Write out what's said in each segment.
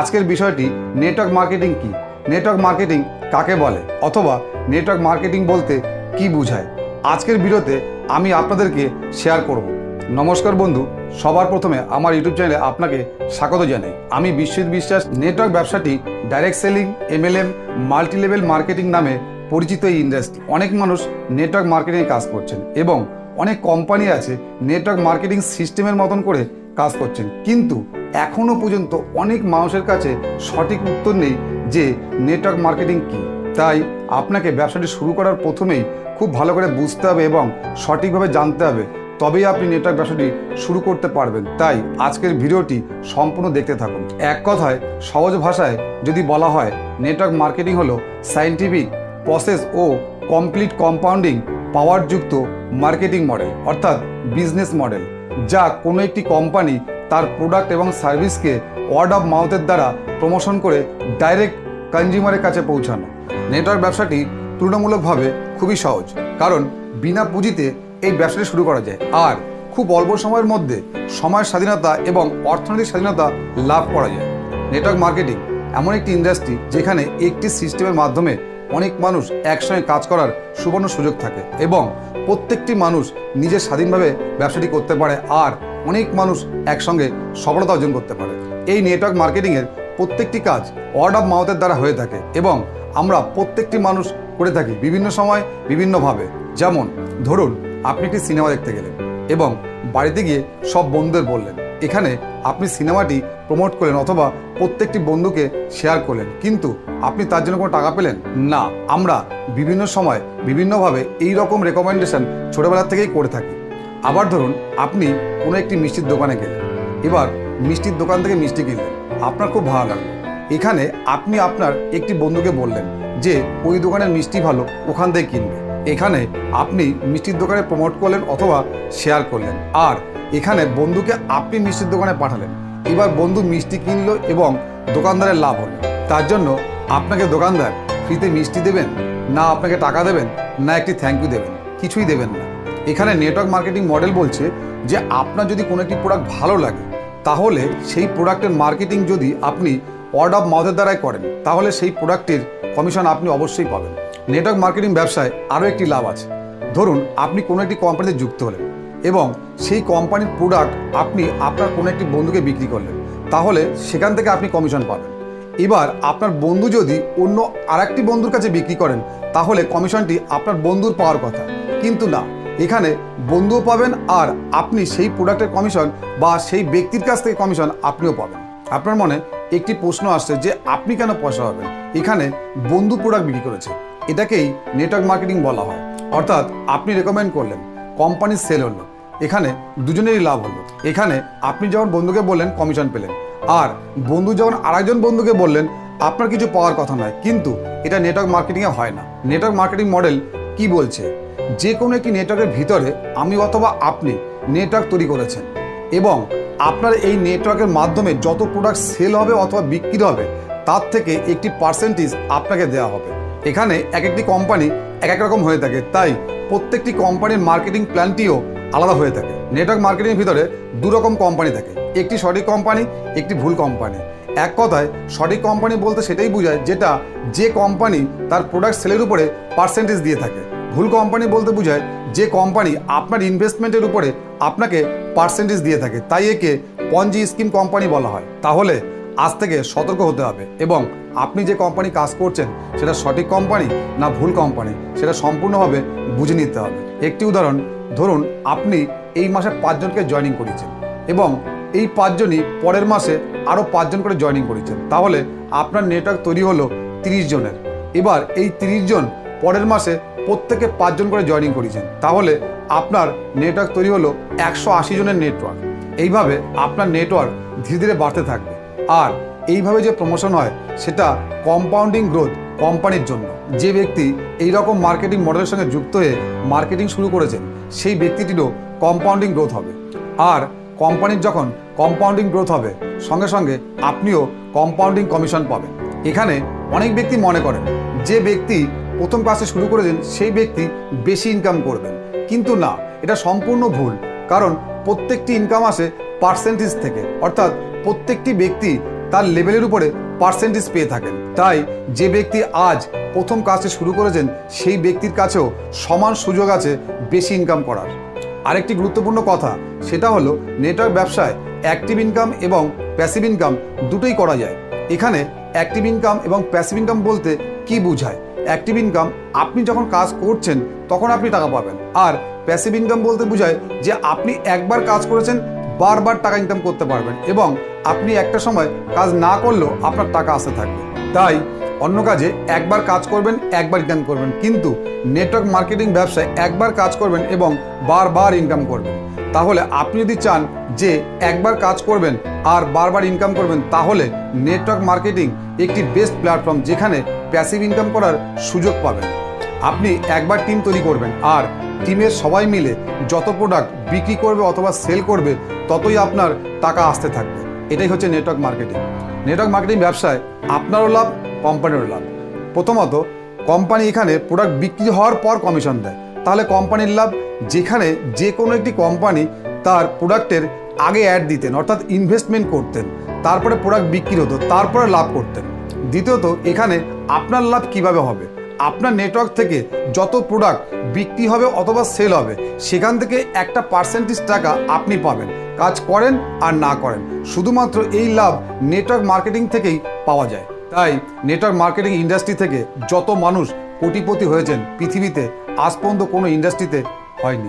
আজকের বিষয়টি network marketing কি? নেটওয়ার্ক মার্কেটিং কাকে বলে? অথবা নেটওয়ার্ক মার্কেটিং বলতে কি বোঝায়? আজকের ভিডিওতে আমি আপনাদেরকে শেয়ার করব। নমস্কার বন্ধু, সবার প্রথমে আমার ইউটিউব চ্যানেলে আপনাকে স্বাগত জানাই। আমি বিশ্বজিৎ বিশ্বাস নেটওয়ার্ক ব্যবসাটি direct selling MLM multi level marketing নামে পরিচিত এই ইন্ডাস্ট্রি অনেক মানুষ নেটওয়ার্ক মার্কেটিংয়ে কাজ করছেন এবং অনেক কোম্পানি আছে নেটওয়ার্ক মার্কেটিং সিস্টেমের মতন করে কাজ করছেন। কিন্তু এখনও পর্যন্ত অনেক মানুষের কাছে সঠিক উত্তর নেই যে নেটওয়ার্ক মার্কেটিং কী। তাই আপনাকে ব্যবসাটি শুরু করার প্রথমেই খুব ভালো করে বুঝতে হবে এবং সঠিকভাবে জানতে হবে, তবেই আপনি নেটওয়ার্ক ব্যবসাটি শুরু করতে পারবেন। তাই আজকের ভিডিওটি সম্পূর্ণ দেখতে থাকুন। এক কথায়, সহজ ভাষায় যদি বলা হয় নেটওয়ার্ক মার্কেটিং হলো সায়েন্টিফিক প্রসেস ও কমপ্লিট কম্পাউন্ডিং পাওয়ারযুক্ত মার্কেটিং মডেল অর্থাৎ বিজনেস মডেল যা কোনো একটি কোম্পানি তার প্রোডাক্ট এবং সার্ভিসকে ওয়ার্ড অফ মাউথের দ্বারা প্রমোশন করে ডাইরেক্ট কনজিউমারের কাছে পৌঁছানো। নেটওয়ার্ক ব্যবসাটি তুলনামূলকভাবে খুবই সহজ, কারণ বিনা পুঁজিতে এই ব্যবসাটি শুরু করা যায়। আর খুব অল্প সময়ের মধ্যে সময় স্বাধীনতা এবং অর্থনৈতিক স্বাধীনতা লাভ করা যায়। নেটওয়ার্ক মার্কেটিং এমন একটি ইন্ডাস্ট্রি যেখানে একটি সিস্টেমের মাধ্যমে অনেক মানুষ একসঙ্গে কাজ করার সুবর্ণ সুযোগ থাকে এবং প্রত্যেকটি মানুষ নিজের স্বাধীনভাবে ব্যবসাটি করতে পারে। আর অনেক মানুষ একসঙ্গে সফলতা অর্জন করতে পারে। এই নেটওয়ার্ক মার্কেটিংয়ের প্রত্যেকটি কাজ ওয়ার্ড অফ মাউথের দ্বারা হয়ে থাকে এবং আমরা প্রত্যেকটি মানুষ করে থাকি বিভিন্ন সময়, বিভিন্নভাবে। যেমন, ধরুন, আপনি একটি সিনেমা দেখতে গেলেন এবং বাড়িতে গিয়ে সব বন্ধুদের বললেন। এখানে আপনি সিনেমাটি প্রমোট করলেন অথবা প্রত্যেকটি বন্ধুকে শেয়ার করলেন। কিন্তু আপনি তার জন্য কোনো টাকা পেলেন? না। আমরা বিভিন্ন সময়, বিভিন্নভাবে এই রকম রেকমেন্ডেশন ছোটোবেলা থেকেই করে থাকি। আবার ধরুন, আপনি কোনো একটি মিষ্টির দোকানে গেলেন। এবার মিষ্টির দোকান থেকে মিষ্টি কিনলেন। আপনার খুব ভালো লাগল। এখানে আপনি আপনার একটি বন্ধুকে বললেন যে, ওই দোকানের মিষ্টি ভালো, ওখান থেকে কিনবে। এখানে আপনি মিষ্টির দোকানে প্রমোট করলেন অথবা শেয়ার করলেন। আর এখানে বন্ধুকে আপনি মিষ্টির দোকানে পাঠালেন। এবার বন্ধু মিষ্টি কিনলো এবং দোকানদারের লাভ হলো। তার জন্য আপনাকে দোকানদার ফ্রিতে মিষ্টি দেবেন, না আপনাকে টাকা দেবেন, না একটি থ্যাংক ইউ দেবেন। কিছুই দেবেন না। এখানে নেটওয়ার্ক মার্কেটিং মডেল বলছে যে আপনার যদি কোনো একটি প্রোডাক্ট ভালো লাগে, তাহলে সেই প্রোডাক্টের মার্কেটিং যদি আপনি ওয়ার্ড অফ মাউথের দ্বারাই করেন, তাহলে সেই প্রোডাক্টের কমিশন আপনি অবশ্যই পাবেন। নেটওয়ার্ক মার্কেটিং ব্যবসায় আরও একটি লাভ আছে। ধরুন, আপনি কোনো একটি কোম্পানিতে যুক্ত হলেন এবং সেই কোম্পানির প্রোডাক্ট আপনি আপনার কোনো একটি বন্ধুকে বিক্রি করলেন, তাহলে সেখান থেকে আপনি কমিশন পাবেন। এবার আপনার বন্ধু যদি অন্য আরেকটি বন্ধুর কাছে বিক্রি করেন, তাহলে কমিশনটি আপনার বন্ধুর পাওয়ার কথা। কিন্তু না এখানে বন্ধুও পাবেন আর আপনি সেই প্রোডাক্টের কমিশন বা সেই ব্যক্তির কাছ থেকে কমিশন আপনিও পাবেন। আপনার মনে একটি প্রশ্ন আসছে যে আপনি কেন পয়সা পাবেন? এখানে বন্ধু প্রোডাক্ট বিক্রি করেছে। এটাকেই নেটওয়ার্ক মার্কেটিং বলা হয়। অর্থাৎ আপনি রেকমেন্ড করলেন কোম্পানির সেল হলো, এখানে দুজনেরই লাভ হলো। এখানে আপনি যখন বন্ধুকে বললেন কমিশন পেলেন। আর বন্ধু যখন আরেকজন বন্ধুকে বললেন, আপনার কিছু পাওয়ার কথা নয়। কিন্তু এটা নেটওয়ার্ক মার্কেটিংয়ে হয় না। নেটওয়ার্ক মার্কেটিং মডেল কি বলছে? যে কোনো একটি নেটওয়ার্কের ভিতরে আমি অথবা আপনি নেটওয়ার্ক তৈরি করেছেন। এবং আপনার এই নেটওয়ার্কের মাধ্যমে যত প্রোডাক্ট সেল হবে অথবা বিক্রি হবে, তার থেকে একটি পার্সেন্টেজ আপনাকে দেওয়া হবে। এখানে এক একটি কোম্পানি এক এক রকম হয়ে থাকে, তাই প্রত্যেকটি কোম্পানির মার্কেটিং প্ল্যানটিও আলাদা হয়ে থাকে। নেটওয়ার্ক মার্কেটিংয়ের ভিতরে দু রকম কোম্পানি থাকে, একটি সঠিক কোম্পানি একটি ভুল কোম্পানি এক কথায়, সঠিক কোম্পানি বলতে সেটাই বোঝায় যেটা যে কোম্পানি তার প্রোডাক্ট সেলের উপরে পার্সেন্টেজ দিয়ে থাকে। ভুল কোম্পানি বলতে বোঝায় যে কোম্পানি আপনার ইনভেস্টমেন্টের উপরে আপনাকে পার্সেন্টেজ দিয়ে থাকে। তাই একে পঞ্জি স্কিম কোম্পানি বলা হয়। তাহলে আজ থেকে সতর্ক হতে হবে এবং আপনি যে কোম্পানি কাজ করছেন, সেটা সঠিক কোম্পানি না ভুল কোম্পানি সেটা সম্পূর্ণভাবে বুঝে নিতে হবে। একটি উদাহরণ, ধরুন আপনি এই মাসে পাঁচজনকে জয়েনিং করিয়েছেন এবং এই পাঁচজনই পরের মাসে আরও পাঁচজন করে জয়েনিং করেছেন। তাহলে আপনার নেটওয়ার্ক তৈরি হলো তিরিশ জনের। এবার এই তিরিশ জন পরের মাসে প্রত্যেকে পাঁচজন করে জয়েনিং করেছেন। তাহলে আপনার নেটওয়ার্ক তৈরি হলো একশো আশি জনের নেটওয়ার্ক এইভাবে আপনার নেটওয়ার্ক ধীরে ধীরে বাড়তে থাকবে। আর এইভাবে যে প্রমোশন হয়, সেটা কম্পাউন্ডিং গ্রোথ কোম্পানির জন্য। যে ব্যক্তি এই রকম মার্কেটিং মডেলের সঙ্গে যুক্ত হয়ে মার্কেটিং শুরু করেছেন, সেই ব্যক্তিটিরও কম্পাউন্ডিং গ্রোথ হবে। আর কোম্পানির যখন কম্পাউন্ডিং গ্রোথ হবে, সঙ্গে সঙ্গে আপনিও কম্পাউন্ডিং কমিশন পাবেন। এখানে অনেক ব্যক্তি মনে করেন, যে ব্যক্তি প্রথম ক্লাসে শুরু করেছেন সেই ব্যক্তি বেশি ইনকাম করবেন। কিন্তু না, এটা সম্পূর্ণ ভুল, কারণ প্রত্যেকটি ইনকাম আসে পার্সেন্টেজ থেকে। অর্থাৎ প্রত্যেকটি ব্যক্তি তার লেভেলের উপরে পার্সেন্টেজ পেয়ে থাকেন। তাই যে ব্যক্তি আজ প্রথম কাজটি শুরু করেছেন, সেই ব্যক্তির কাছেও সমান সুযোগ আছে বেশি ইনকাম করার। আরেকটি গুরুত্বপূর্ণ কথা, সেটা হলো নেটওয়ার্ক ব্যবসায় অ্যাক্টিভ ইনকাম এবং প্যাসিভ ইনকাম দুটোই করা যায়। এখানে অ্যাক্টিভ ইনকাম এবং প্যাসিভ ইনকাম বলতে কি বোঝায়? অ্যাক্টিভ ইনকাম আপনি যখন কাজ করছেন, তখন আপনি টাকা পাবেন। আর প্যাসিভ ইনকাম বলতে বোঝায় যে আপনি একবার কাজ করেছেন, বারবার টাকা ইনকাম করতে পারবেন এবং আপনি একটা সময় কাজ না করলেও আপনার টাকা আসতে থাকবে। তাই অন্য কাজে একবার কাজ করবেন, একবার ইনকাম করবেন। কিন্তু নেটওয়ার্ক মার্কেটিং ব্যবসায় একবার কাজ করবেন এবং বারবার ইনকাম করবেন। তাহলে আপনি যদি চান যে একবার কাজ করবেন আর বারবার ইনকাম করবেন, তাহলে নেটওয়ার্ক মার্কেটিং একটি বেস্ট প্ল্যাটফর্ম যেখানে প্যাসিভ ইনকাম করার সুযোগ পাবেন। আপনি একবার টিম তৈরি করবেন আর টিমের সবাই মিলে যত প্রোডাক্ট বিক্রি করবে অথবা সেল করবে, ততই আপনার টাকা আসতে থাকবে। এটাই হচ্ছে নেটওয়ার্ক মার্কেটিং নেটওয়ার্ক মার্কেটিং ব্যবসায় আপনারও লাভ কোম্পানিরও লাভ। প্রথমত কোম্পানি এখানে প্রোডাক্ট বিক্রি হওয়ার পর কমিশন দেয়। তাহলে কোম্পানির লাভ যেখানে যে কোনো একটি কোম্পানি তার প্রোডাক্টের আগে অ্যাড দিতেন, অর্থাৎ ইনভেস্টমেন্ট করতেন, তারপরে প্রোডাক্ট বিক্রি হতো, তারপরে লাভ করতেন। দ্বিতীয়ত, এখানে আপনার লাভ কীভাবে হবে? আপনার নেটওয়ার্ক থেকে যত প্রোডাক্ট বিক্রি হবে অথবা সেল হবে, সেখান থেকে একটা পার্সেন্টেজ টাকা আপনি পাবেন, কাজ করেন আর না করেন। শুধুমাত্র এই লাভ নেটওয়ার্ক মার্কেটিং থেকেই পাওয়া যায়। তাই নেটওয়ার্ক মার্কেটিং ইন্ডাস্ট্রি থেকে যত মানুষ কোটিপতি হয়েছেন পৃথিবীতে, আজ পর্যন্ত কোনো ইন্ডাস্ট্রিতে হয়নি।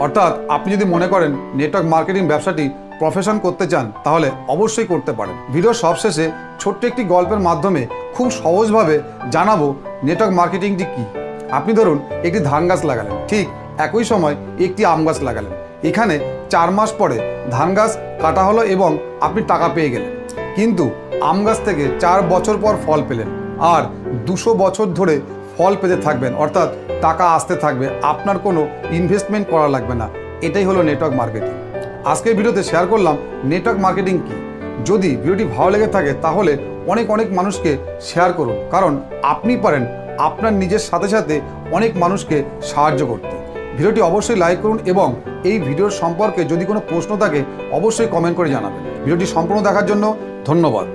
অর্থাৎ আপনি যদি মনে করেন নেটওয়ার্ক মার্কেটিং ব্যবসাটি প্রফেশন করতে চান, তাহলে অবশ্যই করতে পারেন। ভিডিও সবশেষে ছোট্ট একটি গল্পের মাধ্যমে খুব সহজভাবে জানাব নেটওয়ার্ক মার্কেটিংটি কী। আপনি ধরুন, একটি ধান গাছ লাগালেন, ঠিক একই সময় একটি আম গাছ লাগালেন। এখানে চার মাস পরে ধান গাছ কাটা হলো এবং আপনি টাকা পেয়ে গেলেন। কিন্তু আম গাছ থেকে চার বছর পর ফল পেলেন। আর দুশো বছর ধরে ফল পেতে থাকবেন, অর্থাৎ টাকা আসতে থাকবে, আপনার কোনো ইনভেস্টমেন্ট করা লাগবে না। এটাই হলো নেটওয়ার্ক মার্কেটিং আজকের ভিডিওতে শেয়ার করলাম নেটওয়ার্ক মার্কেটিং কি। যদি ভিডিওটি ভালো লেগে থাকে, তাহলে অনেক অনেক মানুষকে শেয়ার করুন। কারণ আপনি পারেন আপনার নিজের সাথে সাথে অনেক মানুষকে সাহায্য করতে। ভিডিওটি অবশ্যই লাইক করুন এবং এই ভিডিওর সম্পর্কে যদি কোনো প্রশ্ন থাকে, অবশ্যই কমেন্ট করে জানাবেন। ভিডিওটি সম্পূর্ণ দেখার জন্য ধন্যবাদ।